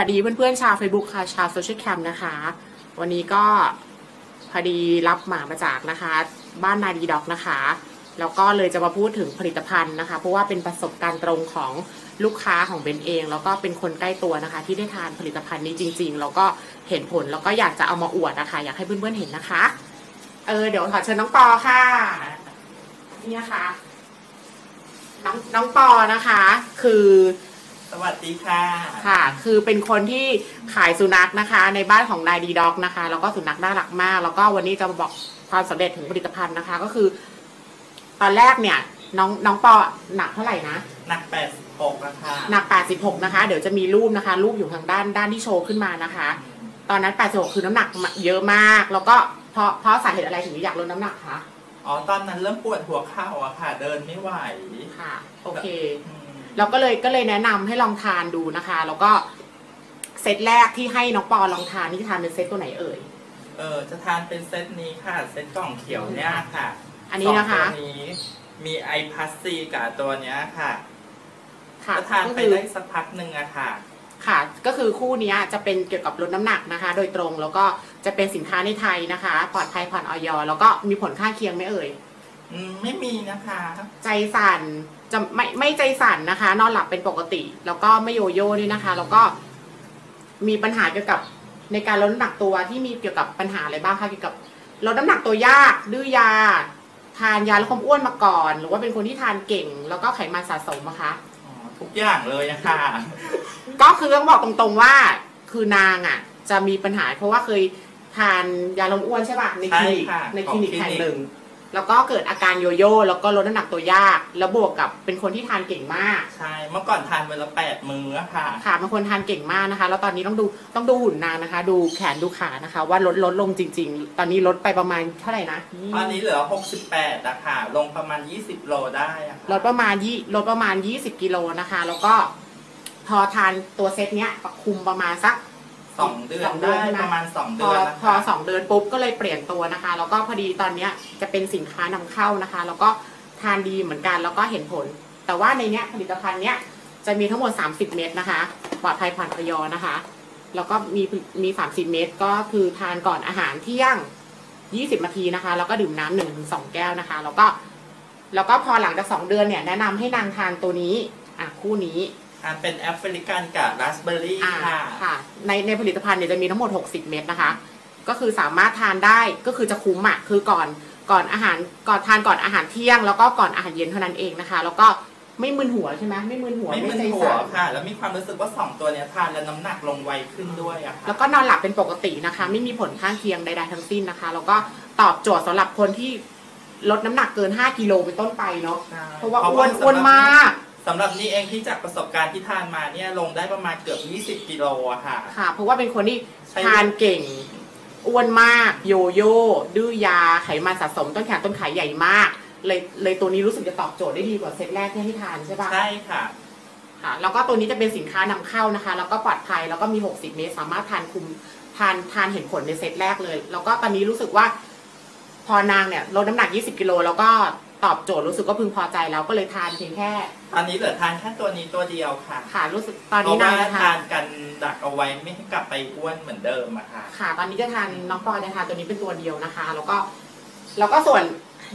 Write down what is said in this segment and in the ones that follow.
สวัสดีเพื่อนๆชาว Facebook ค่ะชาวโซเชียลแคมนะคะ วันนี้ก็พอดีรับหมามาจากนะคะ บ้านนาดีด็อกนะคะ แล้วก็เลยจะมาพูดถึงผลิตภัณฑ์นะคะ เพราะว่าเป็นประสบการณ์ตรงของลูกค้าของเบนเอง แล้วก็เป็นคนใกล้ตัวนะคะ ที่ได้ทานผลิตภัณฑ์นี้จริง ๆ แล้วก็เห็นผลแล้วก็อยากจะเอามาอวดนะคะ อยากให้เพื่อนๆเห็นนะคะเออเดี๋ยวขอเชิญน้องปอค่ะนี่นะคะน้องน้องปอนะคะ คือ สวัสดีค่ะค่ะ คือเป็นคนที่ขายสุนัขนะคะ ในบ้านของนายดีด็อกนะคะ แล้วก็สุนัขน่ารักมาก แล้วก็วันนี้จะมาบอกความสำเร็จถึงผลิตภัณฑ์นะคะ ก็คือ ตอนแรกเนี่ย น้องน้องปอหนักเท่าไหร่นะ หนัก86อะค่ะหนัก 86 นะคะ เดี๋ยวจะมีรูปนะคะ รูปอยู่ทางด้านด้านที่โชว์ขึ้นมานะคะ ตอนนั้น 86 คือน้ำหนักเยอะมาก แล้วก็เพราะเพราะสาเหตุอะไรถึงอยากลดน้ำหนักคะ อ๋อ ตอนนั้นเริ่มปวดหัวเข่าอะค่ะ เดินไม่ไหว ค่ะ โอเค อืม เราก็เลยก็เลยแนะนำให้ลองทานดูนะคะ แล้วก็เซตแรกที่ให้น้องปอลองทานนี่ทานเป็นเซตตัวไหนเอ่ย เออจะทานเป็นเซตนี้ค่ะ เซตกล่องเขียวเนี่ยค่ะ อันนี้นะคะสองตัวนี้มีไอพัสซีกับตัวเนี้ยค่ะค่ะจะทานก็ไปคือได้สักพักหนึ่งอะค่ะค่ะ ก็คือคู่เนี้ยจะเป็นเกี่ยวกับลดน้ำหนักนะคะ โดยตรงแล้วก็จะเป็นสินค้าในไทยนะคะ ปลอดภัยผ่านออยแล้วก็มีผลข้างเคียงไหม่เอ่ย อืมไม่มีนะคะ ใจสั่นจะไม่ไม่ใจสั่นนะคะ นอนหลับเป็นปกติ แล้วก็ไม่โยโย่ด้วยนะคะ แล้วก็มีปัญหาเกี่ยวกับในการลดน้ำหนักตัวที่มีเกี่ยวกับปัญหาอะไรบ้างคะเกี่ยวกับลดน้ำหนักตัวยาก ดื้อยา ทานยาลดความอ้วนมาก่อน หรือว่าเป็นคนที่ทานเก่ง แล้วก็ไขมันสะสมนะคะอ๋อทุกอย่างเลยอะค่ะก็คือต้องบอกตรงๆว่า คือนางอะ จะมีปัญหาเพราะว่าเคยทานยาลดอ้วนใช่ป่ะในคลินิกใช่ค่ะในคลินิกของคลินิกแห่งหนึ่ง แล้วก็เกิดอาการโยโย่แล้วก็ลดน้ำหนักตัวยาก แล้วบวกกับเป็นคนที่ทานเก่งมาก ใช่ เมื่อก่อนทานวันละแปดมื้ออะค่ะ ค่ะเป็นคนทานเก่งมากนะคะ แล้วตอนนี้ต้องดูต้องดูหุ่นนางนะคะ ดูแขนดูขานะคะ ว่าลดลดลงจริง ๆ ตอนนี้ลดไปประมาณเท่าไหร่นะตอนนี้เหลือ 68อะค่ะ ลงประมาณ 20 โลได้อะค่ะลดประมาณยี่ลดประมาณ 20 กิโลนะคะ แล้วก็พอทานตัวเซตเนี้ยคุมประมาณสัก สองเดือนสองเดือนได้ใช่ไหมประมาณสองพเดืออนนะพอคะ สองเดือนปุ๊บก็เลยเปลี่ยนตัวนะคะ แล้วก็พอดีตอนเนี้ยจะเป็นสินค้านำเข้านะคะ แล้วก็ทานดีเหมือนกันแล้วก็เห็นผล แต่ว่าในเนี้ยผลิตภัณฑ์เนี้ยจะมีทั้งหมด 30 เม็ดนะคะปลอดภัยผ่านออยนะคะ แล้วก็มีมี 30 เม็ดก็คือทานก่อนอาหารเที่ยง 20นาทีนะคะ แล้วก็ดื่มน้ำหนึ่งถึงสองแก้วนะคะ แล้วก็แล้วก็พอหลังจากสองเดือนเนี่ยแนะนำให้นางทานตัวนี้อะคู่นี้ ทานเป็นแอฟริกันกับราสเบอร์รี่อ่าค่ะค่ะ ในในผลิตภัณฑ์เนี่ยจะมีทั้งหมด 60 เม็ดนะคะ ก็คือสามารถทานได้ก็คือจะคุ้มอะคือก่อนก่อนอาหารก่อนทานก่อนอาหารเที่ยง แล้วก็ก่อนอาหารเย็นเท่านั้นเองนะคะ แล้วก็ไม่มึนหัวใช่ไหมไม่มึนหัวไม่มึนใจหัวสั่นค่ะ แล้วมีความรู้สึกว่าสองตัวเนี้ยทานแล้วน้ำหนักลงไวขึ้นด้วยอะค่ะแล้วก็นอนหลับเป็นปกตินะคะ ไม่มีผลข้างเคียงใดๆทั้งสิ้นนะคะ แล้วก็ตอบโจทย์สำหรับคนที่ลดน้ำหนักเกิน 5กิโลเป็นต้นไปเนาะ ใช่เพราะว่าอ้วนอ้วนมาก สำหรับนี่เองที่จากประสบการณ์ที่ทานมาเนี่ยลงได้ประมาณเกือบ 20 กิโลอะค่ะ ค่ะ เพราะว่าเป็นคนที่ใช่ทานเก่งอ้วนมาก โยโย่ดื้อยาไขมันสะสมต้นแขนต้นขาใหญ่มาก เลยเลยตัวนี้รู้สึกจะตอบโจทย์ได้ดีกว่าเซตแรกที่ให้ทานใช่ปะใช่ค่ะค่ะ แล้วก็ตัวนี้จะเป็นสินค้านำเข้านะคะ แล้วก็ปลอดภัยแล้วก็มี 60 เมตร สามารถทานคุมทานทานเห็นผลในเซตแรกเลย แล้วก็ตอนนี้รู้สึกว่า พอนางเนี่ยลดน้ำหนัก 20 กิโลแล้วก็ ตอบโจทย์รู้สึกว่าพึงพอใจแล้วก็เลยทานเพียงแค่ตอนนี้เหลือทานแค่ตัวนี้ตัวเดียวค่ะค่ะรู้สึกตอนเพนี้ราะนาว่างจะทาทานนกันดักเอาไว้ไม่ให้กลับไปอ้วนเหมือนเดิมอะค่ะ ค่ะตอนนี้จะทานน้องปอยจะทานตัวนี้เป็นตัวเดียวนะคะ แล้วก็แล้วก็ส่วน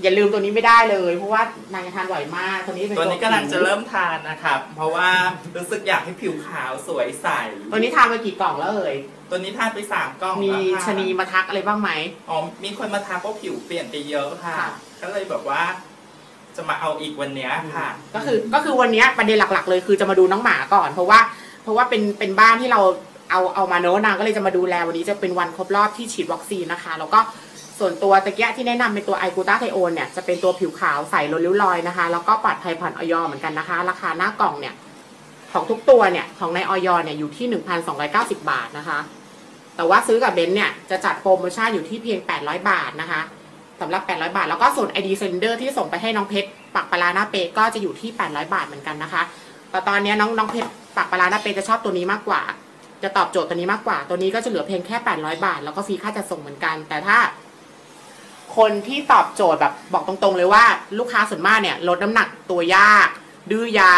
อย่าลืมตัวนี้ไม่ได้เลย เพราะว่านางจะทานบ่อยมากตัวนี้เป็นตัวนี้กำลังจะผิวเริ่มทานนะครับ เพราะว่ารู้สึกอยากให้ผิวขาวสวยใส ตัวนี้ทานมากี่กล่องแล้วเอ่ยตัวนี้ทานไปสามกล่องมีแล้วค่ะชะนีมาทักอะไรบ้างไหม อ๋อมีคนมาทักว่าผิวเปลี่ยนไปเยอะค่ะ ค่ะ ก็เลยแบบว่า จะมาเอาอีกวันเนี้ยค่ะ ก็คือก็คือวันเนี้ยประเด็นหลัก ๆ เลยคือจะมาดูน้องหมาก่อน เพราะว่า เพราะว่าเป็นเป็นบ้านที่เราเอาเอามาเนอะนางก็เลยจะมาดูแลวันนี้จะเป็นวันครบรอบที่ฉีดวัคซีนนะคะ แล้วก็ส่วนตัวตะเกียที่แนะนำเป็นตัวไอกูตาไทโอนเนี่ยจะเป็นตัวผิวขาวใสลดริ้วรอยนะคะ แล้วก็ปลอดภัยผ่านออยเหมือนกันนะคะ ราคาหน้ากล่องเนี่ยของทุกตัวเนี่ยของในออยเนี่ยอยู่ที่ 1,290 บาทนะคะ แต่ว่าซื้อกับเบนซ์เนี่ยจะจัดโปรโมชั่นอยู่ที่เพียง 800 บาทนะคะ สำหรับ 800 บาท แล้วก็ส่วน ID Sender ที่ส่งไปให้น้องเพชรปักปลาร้าหน้าเปก็จะอยู่ที่ 800 บาทเหมือนกันนะคะ แต่ตอนนี้น้องน้องเพชรปักปลาร้าหน้าเปจะชอบตัวนี้มากกว่า จะตอบโจทย์ตัวนี้มากกว่า ตัวนี้ก็จะเหลือเพียงแค่ 800 บาท แล้วก็ฟรีค่าจัดส่งเหมือนกัน แต่ถ้า คนที่ตอบโจทย์แบบบอกตรงๆเลยว่า ลูกค้าส่วนมากเนี่ยลดน้ำหนักตัวยาก ดื้อยา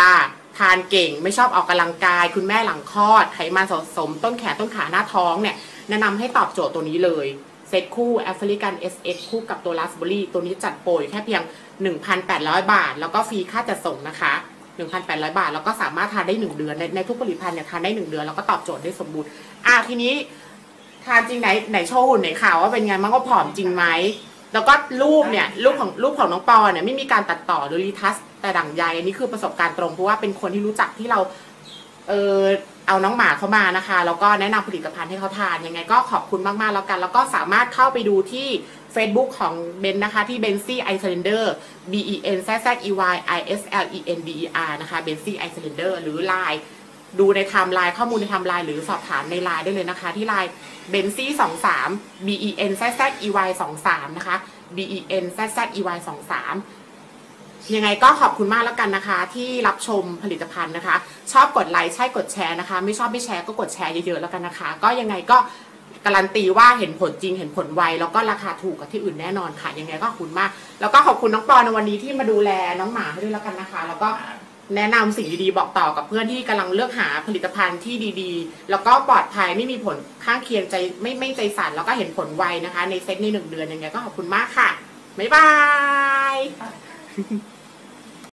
ทานเก่ง ไม่ชอบออกกำลังกาย คุณแม่หลังคลอด ไขมันสะสม ต้นแขนต้นขาหน้าท้องเนี่ยแนะนำให้ตอบโจทย์ตัวนี้เลย ตคู่แอฟริกัน SX คู่กับตัวราสเบอรี่ตัวนี้จัดโปรอยู่แค่เพียง 1,800 บาท แล้วก็ฟรีค่าจัดส่งนะคะ 1,800 บาท แล้วก็สามารถทานได้ 1 เดือน ในในทุกผลิตภัณฑ์เนี่ยทานได้ 1 เดือน แล้วก็ตอบโจทย์ได้สมบูรณ์ อะทีนี้ทานจริงไหนไหนโชว์หุ่นไหนข่าวว่าเป็นไงมันก็ผอมจริงไหมแล้วก็รูปเนี่ยรูปของรูปของน้องปอเนี่ยไม่มีการตัดต่อหรือรีทัชแต่ดั่งใยอันนี้คือประสบการณ์ตรงเพราะว่าเป็นคนที่รู้จักที่เราเออ เอาน้องหมาเข้ามานะคะ แล้วก็แนะนำผลิตภัณฑ์ให้เขาทาน ยังไงก็ขอบคุณมาก ๆ แล้วกัน แล้วก็สามารถเข้าไปดูที่ Facebook ของเบนนะคะ ที่เบนซี่ไอซิลินเดอร์ B E N Z Z E Y I S L E N D E R นะคะเบนซี่ไอซิลินเดอร์หรือ Line ดูในไทม์ไลน์ข้อมูลในไทม์ไลน์หรือสอบถามในไลน์ได้เลยนะคะ ที่ไลน์เบนซี่สองสาม B E N Z Z E Y สองสามนะคะ B E N Z Z E Y สองสาม ยังไงก็ขอบคุณมากแล้วกันนะคะ ที่รับชมผลิตภัณฑ์นะคะ ชอบกดไลค์ใช่กดแชร์นะคะ ไม่ชอบไม่แชร์ก็กดแชร์เยอะๆแล้วกันนะคะ ก็ยังไงก็การันตีว่าเห็นผลจริงเห็นผลไวแล้วก็ราคาถูกกว่าที่อื่นแน่นอนค่ะ ยังไงก็ขอบคุณมาก แล้วก็ขอบคุณน้องปอในวันนี้ที่มาดูแลน้องหมาให้ด้วยแล้วกันนะคะ แล้วก็แนะนำสิ่งดีๆบอกต่อกับเพื่อนที่กำลังเลือกหาผลิตภัณฑ์ที่ดีๆ แล้วก็ปลอดภัยไม่มีผลข้างเคียงใจไม่ไม่ใจสั่นแล้วก็เห็นผลไวนะคะ ในเซ็ตในหนึ่งเดือนยังไงก็ขอบคุณมากค่ะบ๊ายบาย